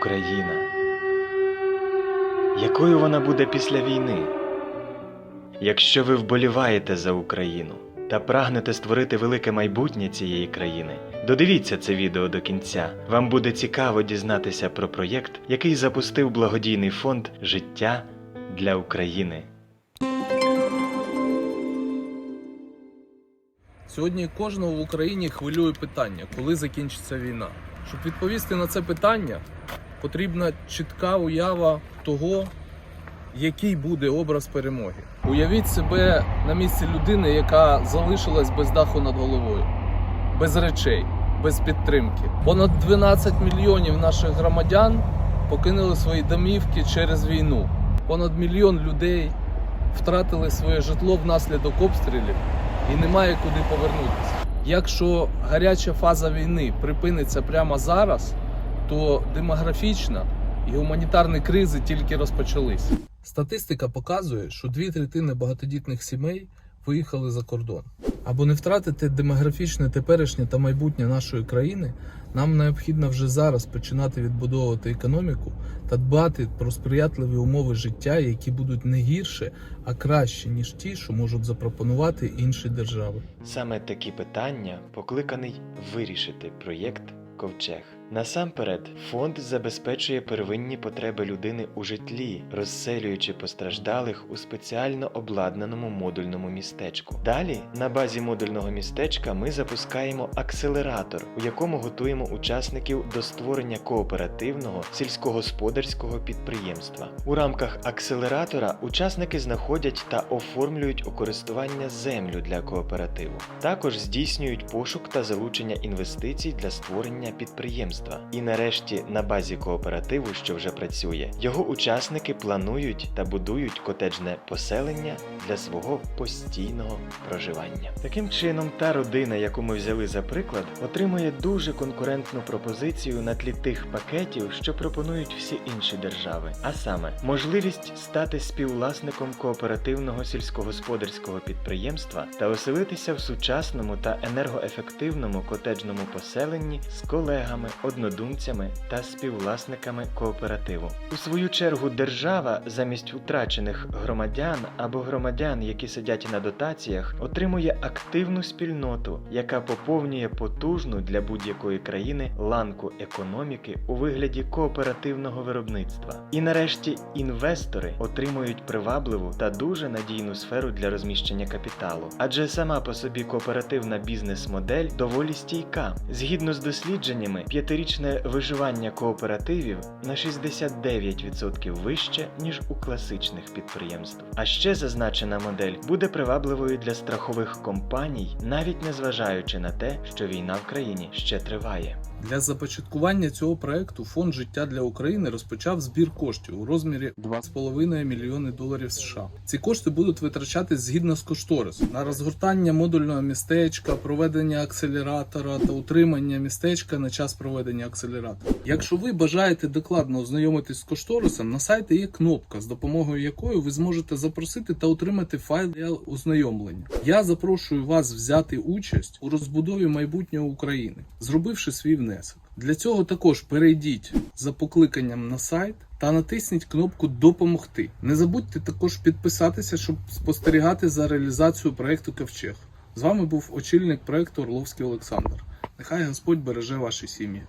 Україна. Якою вона буде після війни? Якщо ви вболіваєте за Україну та прагнете створити велике майбутнє цієї країни, додивіться це відео до кінця. Вам буде цікаво дізнатися про проєкт, який запустив благодійний фонд Життя для України. Сьогодні кожного в Україні хвилює питання, коли закінчиться війна. Щоб відповісти на це питання, потрібна чітка уява того, який буде образ перемоги. Уявіть себе на місці людини, яка залишилась без даху над головою, без речей, без підтримки. Понад 12 мільйонів наших громадян покинули свої домівки через війну. Понад мільйон людей втратили своє житло внаслідок обстрілів і немає куди повернутися. Якщо гаряча фаза війни припиниться прямо зараз, то демографічна і гуманітарні кризи тільки розпочались. Статистика показує, що дві третини багатодітних сімей виїхали за кордон. Або не втратити демографічне теперішнє та майбутнє нашої країни, нам необхідно вже зараз починати відбудовувати економіку та дбати про сприятливі умови життя, які будуть не гірше, а краще, ніж ті, що можуть запропонувати інші держави. Саме такі питання покликаний вирішити проєкт Ковчег. Насамперед, фонд забезпечує первинні потреби людини у житлі, розселюючи постраждалих у спеціально обладнаному модульному містечку. Далі, на базі модульного містечка, ми запускаємо акселератор, у якому готуємо учасників до створення кооперативного сільськогосподарського підприємства. У рамках акселератора учасники знаходять та оформлюють у користування землю для кооперативу. Також здійснюють пошук та залучення інвестицій для створення підприємства. І нарешті, на базі кооперативу, що вже працює, його учасники планують та будують котеджне поселення для свого постійного проживання. Таким чином, та родина, яку ми взяли за приклад, отримує дуже конкурентну пропозицію на тлі тих пакетів, що пропонують всі інші держави, а саме можливість стати співвласником кооперативного сільськогосподарського підприємства та оселитися в сучасному та енергоефективному котеджному поселенні з колегами, однодумцями та співвласниками кооперативу. У свою чергу держава замість втрачених громадян або громадян, які сидять на дотаціях, отримує активну спільноту, яка поповнює потужну для будь-якої країни ланку економіки у вигляді кооперативного виробництва. І нарешті інвестори отримують привабливу та дуже надійну сферу для розміщення капіталу, адже сама по собі кооперативна бізнес-модель доволі стійка. Згідно з дослідженнями, п'ятирічне виживання кооперативів на 69% вище, ніж у класичних підприємств. А ще зазначена модель буде привабливою для страхових компаній, навіть незважаючи на те, що війна в країні ще триває. Для започаткування цього проекту фонд життя для України розпочав збір коштів у розмірі 2,5 мільйони доларів США. Ці кошти будуть витрачатись згідно з кошторисом на розгортання модульного містечка, проведення акселератора та утримання містечка на час проведення акселератора. Якщо ви бажаєте докладно ознайомитись з кошторисом, на сайті є кнопка, з допомогою якої ви зможете запросити та отримати файл для ознайомлення. Я запрошую вас взяти участь у розбудові майбутнього України, зробивши свій внесок. Для цього також перейдіть за покликанням на сайт та натисніть кнопку Допомогти. Не забудьте також підписатися, щоб спостерігати за реалізацією проекту Ковчег. З вами був очільник проекту Орловський Олександр. Нехай Господь береже ваші сім'ї.